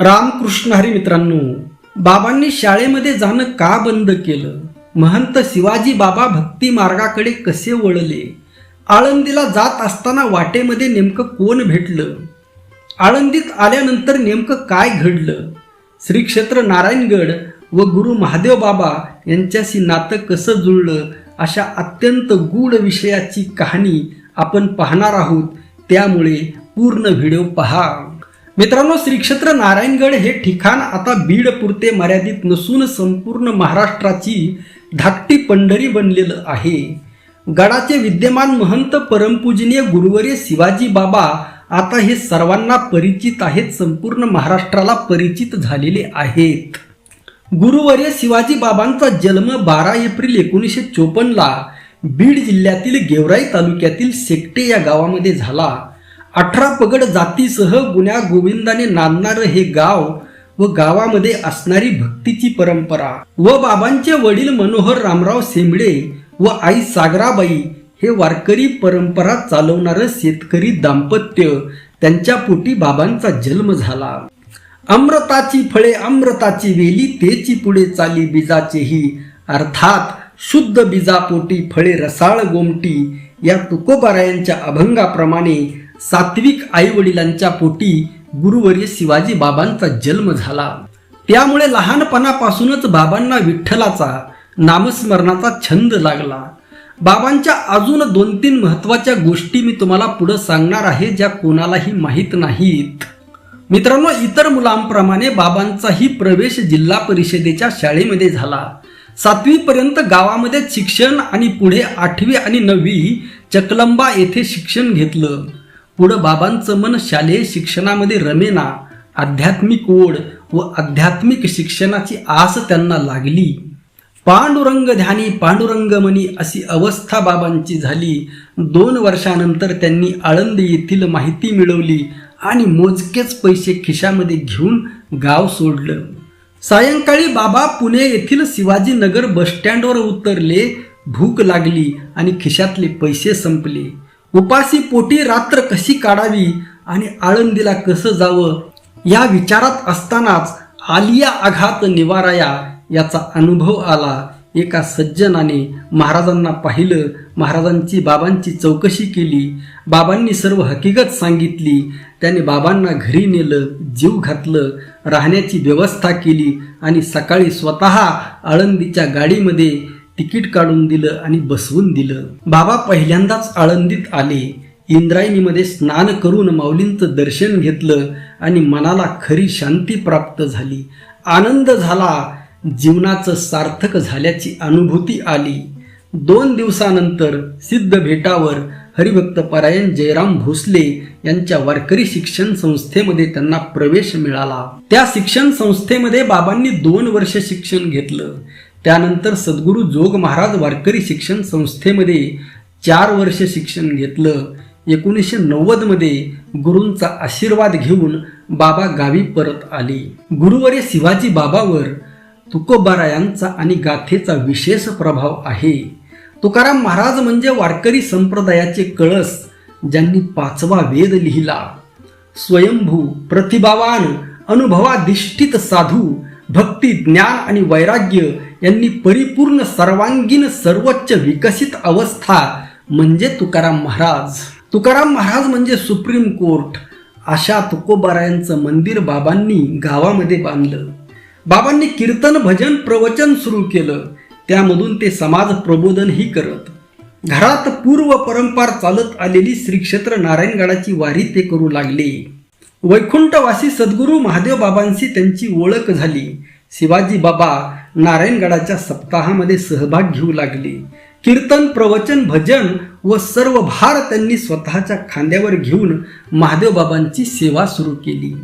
रामकृष्ण हरी मित्रांनो बाबांनी शाळेमध्ये जाणं का बंद केलं? महंत शिवाजी बाबा भक्ती मार्गाकडे कसे वळले? आळंदीला जात असताना वाटेमध्ये नेमकं कोण भेटलं? आळंदीत आल्यानंतर नेमकं काय घडलं? श्री क्षेत्र नारायणगड व गुरु महादेव बाबा यांच्याशी नातं कसं जुळलं? अशा अत्यंत गूढ विषयाची कहाणी आपण पाहणार आहोत. त्यामुळे पूर्ण व्हिडिओ पहा. मित्रांनो श्री क्षेत्र नारायणगड हे ठिकाण आता बीड पुरते मर्यादित नसून संपूर्ण महाराष्ट्राची धाकटी पंढरी बनलेलं आहे. गडाचे विद्यमान महंत परमपूजनीय गुरुवर्य शिवाजी बाबा आता हे सर्वांना परिचित आहेत संपूर्ण महाराष्ट्राला परिचित झालेले आहेत. गुरुवर्य शिवाजी बाबांचा जन्म बारा एप्रिल एकोणीसशे चोपन्नला बीड जिल्ह्यातील गेवराई तालुक्यातील सेकटे या गावामध्ये झाला. अठरा पगड जातीसह गुण्या गोविंदाने नांदणारं हे गाव व गावामध्ये असणारी भक्तीची परंपरा. व बाबांचे वडील मनोहर रामराव सेंबडे व आई सागराबाई हे वारकरी परंपरा चालवणारं शेतकरी दाम्पत्य त्यांच्या पोटी बाबांचा जन्म झाला. अमृताची फळे अमृताची वेली तेची पुढे चाली बीजाचेही. अर्थात शुद्ध बीजापोटी फळे रसाळ गोमटी या तुकोबारायांच्या अभंगाप्रमाणे सात्विक आई वडिलांच्या पोटी गुरुवर्य शिवाजी बाबांचा जन्म झाला. त्यामुळे लहानपणापासूनच बाबांना विठ्ठलाचा नामस्मरणाचा छंद लागला. बाबांच्या अजून दोन तीन महत्त्वाच्या गोष्टी मी तुम्हाला पुढे सांगणार आहे ज्या कोणालाही माहीत नाहीत. मित्रांनो इतर मुलांप्रमाणे बाबांचाही प्रवेश जिल्हा परिषदेच्या शाळेमध्ये झाला. सातवीपर्यंत गावामध्ये शिक्षण आणि पुढे आठवी आणि नववी चकलंबा येथे शिक्षण घेतलं. पुढं बाबांचं मन शालेय शिक्षणामध्ये रमेना आध्यात्मिक ओढ व आध्यात्मिक शिक्षणाची आस त्यांना लागली. पांडुरंग ध्यानी पांडुरंगमणी अशी अवस्था बाबांची झाली. दोन वर्षानंतर त्यांनी आळंदी येथील माहिती मिळवली आणि मोजकेच पैसे खिशामध्ये घेऊन गाव सोडलं. सायंकाळी बाबा पुणे येथील शिवाजीनगर बसस्टँडवर उतरले. भूक लागली आणि खिशातले पैसे संपले. उपासी पोटी रात्र कशी काढावी आणि आळंदीला कसं जावं या विचारात असतानाच आलिया आघात निवाराया याचा अनुभव आला. एका सज्जनाने महाराजांना पाहिलं. महाराजांची बाबांची चौकशी केली. बाबांनी सर्व हकीकत सांगितली. त्याने बाबांना घरी नेलं जीव घातलं राहण्याची व्यवस्था केली आणि सकाळी स्वतः आळंदीच्या गाडीमध्ये तिकीट काढून दिलं आणि बसवून दिलं. बाबा पहिल्यांदाच आळंदीत आले. इंद्रायणीमध्ये स्नान करून माऊलींचं दर्शन घेतलं आणि मनाला खरी शांती प्राप्त झाली. आनंद झाला. जीवनाचं सार्थक झाल्याची अनुभूती आली. दोन दिवसानंतर सिद्ध भेटावर हरिभक्त परायण जयराम भोसले यांच्या वारकरी शिक्षण संस्थेमध्ये त्यांना प्रवेश मिळाला. त्या शिक्षण संस्थेमध्ये बाबांनी दोन वर्ष शिक्षण घेतलं. त्यानंतर सद्गुरू जोग महाराज वारकरी शिक्षण संस्थेमध्ये चार वर्ष शिक्षण घेतलं. एकोणीसशे नव्वदमध्ये गुरूंचा आशीर्वाद घेऊन बाबा गावी परत आले. गुरुवरे शिवाजी बाबावर तुकोबारायांचा आणि गाथेचा विशेष प्रभाव आहे. तुकाराम महाराज म्हणजे वारकरी संप्रदायाचे कळस ज्यांनी पाचवा वेद लिहिला. स्वयंभू प्रतिभावान अनुभवाधिष्ठित साधू भक्ती ज्ञान आणि वैराग्य यांनी परिपूर्ण सर्वांगीण सर्वोच्च विकसित अवस्था म्हणजे तुकाराम महाराज. तुकाराम महाराज म्हणजे सुप्रीम कोर्ट. अशा तुकोबारायांचं मंदिर बाबांनी गावामध्ये बांधलं. बाबांनी कीर्तन भजन प्रवचन सुरू केलं. त्यामधून ते समाज प्रबोधनही करत. घरात पूर्व परंपार चालत आलेली श्री क्षेत्र नारायणगडाची वारी ते करू लागले. वैकुंठवासी सद्गुरू महादेव बाबांशी त्यांची ओळख झाली. शिवाजी बाबा नारायणगडाच्या सप्ताहामध्ये सहभाग घेऊ लागले. कीर्तन प्रवचन भजन व सर्व भार त्यांनी स्वतःच्या खांद्यावर घेऊन महादेव बाबांची सेवा सुरू केली.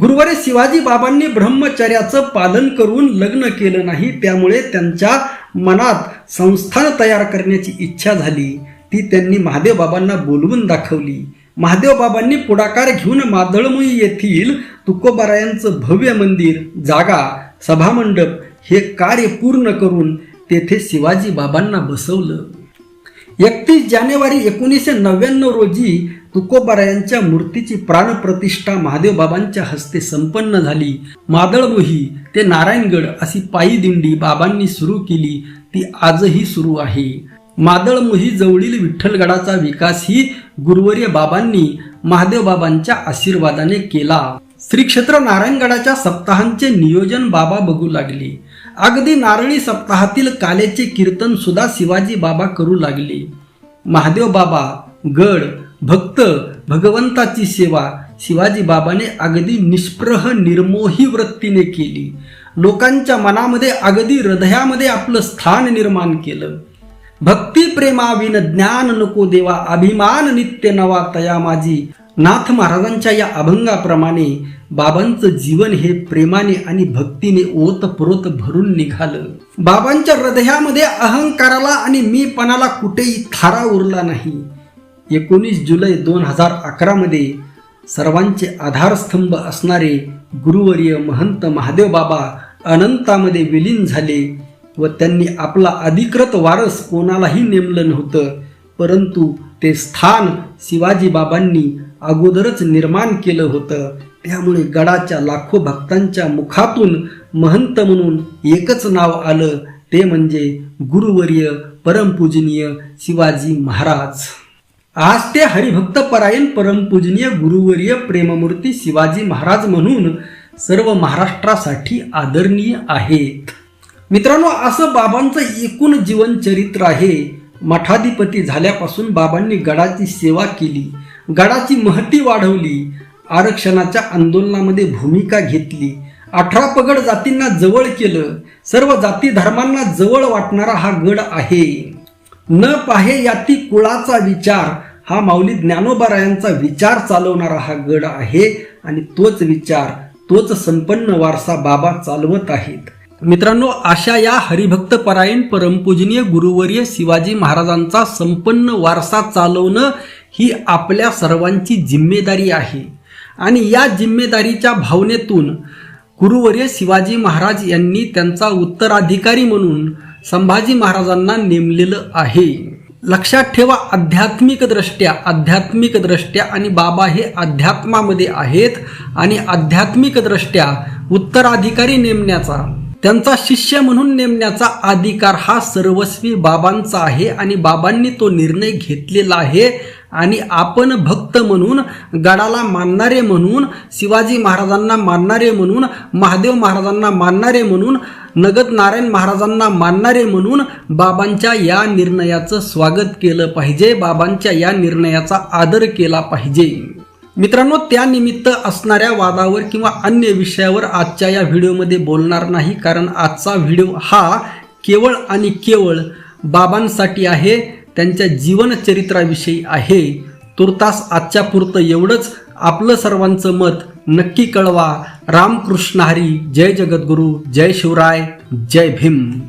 गुरुवारी शिवाजी बाबांनी ब्रह्मचर्याचं पालन करून लग्न केलं नाही त्यामुळे त्यांच्या मनात संस्थान तयार करण्याची इच्छा झाली. ती त्यांनी महादेव बाबांना बोलवून दाखवली. महादेव बाबांनी पुढाकार घेऊन मादळमुई येथील तुकोबारायांचं भव्य मंदिर जागा सभामंडप हे कार्य पूर्ण करून तेथे शिवाजी बाबांना बसवलं. एकतीस जानेवारी एकोणीसशे नव्याण्णव रोजी तुकोबारायांच्या मूर्तीची प्राणप्रतिष्ठा महादेव बाबांच्या हस्ते संपन्न झाली. मादळमोही ते नारायणगड अशी पायी दिंडी बाबांनी सुरू केली ती आजही सुरू आहे. मादळमोही जवळील विठ्ठलगडाचा विकासही गुरुवर्य बाबांनी महादेव बाबांच्या आशीर्वादाने केला. श्री क्षेत्र नारायणगडाच्या सप्ताहांचे नियोजन बाबा बघू लागले. अगदी नारळी सप्ताहातील कालेचे कीर्तन सुद्धा शिवाजी बाबा करू लागले. महादेव बाबा गड भक्त भगवंताची सेवा शिवाजी बाबाने अगदी निष्प्रह निर्मोही वृत्तीने केली. लोकांच्या मनामध्ये अगदी हृदयामध्ये आपलं स्थान निर्माण केलं. भक्ती प्रेमाविन ज्ञान नको देवा अभिमान नित्य नवा तया माझी. नाथ महाराजांच्या या अभंगाप्रमाणे बाबांचं जीवन हे प्रेमाने आणि भक्तीने ओतप्रोत भरून निघालं. बाबांच्या हृदयामध्ये अहंकाराला आणि मीपणाला कुठेही थारा उरला नाही. एकोणीस जुलै दोन हजार अकरामध्ये सर्वांचे आधारस्तंभ असणारे गुरुवर्य महंत महादेव बाबा अनंतामध्ये विलीन झाले व त्यांनी आपला अधिकृत वारस कोणालाही नेमलं नव्हतं. परंतु ते स्थान शिवाजीबाबांनी अगोदरच निर्माण केलं होतं. त्यामुळे गडाच्या लाखो भक्तांच्या मुखातून महंत म्हणून एकच नाव आलं ते म्हणजे गुरुवर्य परमपूजनीय शिवाजी महाराज. आज ते हरिभक्त परायण परमपूजनीय गुरुवर्य प्रेममूर्ती शिवाजी महाराज म्हणून सर्व महाराष्ट्रासाठी आदरणीय आहेत. मित्रांनो असं बाबांचं एकूण जीवनचरित्र आहे. मठाधिपती झाल्यापासून बाबांनी गडाची सेवा केली. गडाची महती वाढवली. आरक्षणाच्या आंदोलनामध्ये भूमिका घेतली. अठरा पगड जातींना जवळ केलं. सर्व जाती धर्मांना जवळ वाटणारा हा गड आहे. न पाहे याती कुळाचा विचार. हा माऊली ज्ञानोबारायांचा विचार चालवणारा हा गड आहे आणि तोच विचार तोच संपन्न वारसा बाबा चालवत आहेत. मित्रांनो अशा या हरिभक्त परायण परमपूजनीय गुरुवर्य शिवाजी महाराजांचा संपन्न वारसा चालवणं ही आपल्या सर्वांची जिम्मेदारी आहे. आणि या जिम्मेदारीच्या भावनेतून गुरुवर्य शिवाजी महाराज यांनी त्यांचा उत्तराधिकारी म्हणून संभाजी महाराजांना नेमलेलं आहे. लक्षात ठेवा आध्यात्मिक दृष्ट्या आध्यात्मिक दृष्ट्या आणि बाबा हे अध्यात्मामध्ये आहेत आणि आध्यात्मिक दृष्ट्या उत्तराधिकारी नेमण्याचा त्यांचा शिष्य म्हणून नेमण्याचा अधिकार हा सर्वस्वी बाबांचा आहे आणि बाबांनी तो निर्णय घेतलेला आहे. आणि आपण भक्त म्हणून गडाला मानणारे म्हणून शिवाजी महाराजांना मानणारे म्हणून महादेव महाराजांना मानणारे म्हणून नगद नारायण महाराजांना मानणारे म्हणून बाबांच्या या निर्णयाचं स्वागत केलं पाहिजे. बाबांच्या या निर्णयाचा आदर केला पाहिजे. मित्रांनो त्यानिमित्त असणाऱ्या वादावर किंवा अन्य विषयावर आजच्या या व्हिडिओमध्ये बोलणार नाही कारण आजचा व्हिडिओ हा केवळ आणि केवळ बाबांसाठी आहे त्यांच्या जीवनचरित्राविषयी आहे. तुर्तास आजच्या पुरतं एवढंच. आपलं सर्वांचं मत नक्की कळवा. रामकृष्ण हरी जय जगद्गुरू जय शिवराय जय भीम.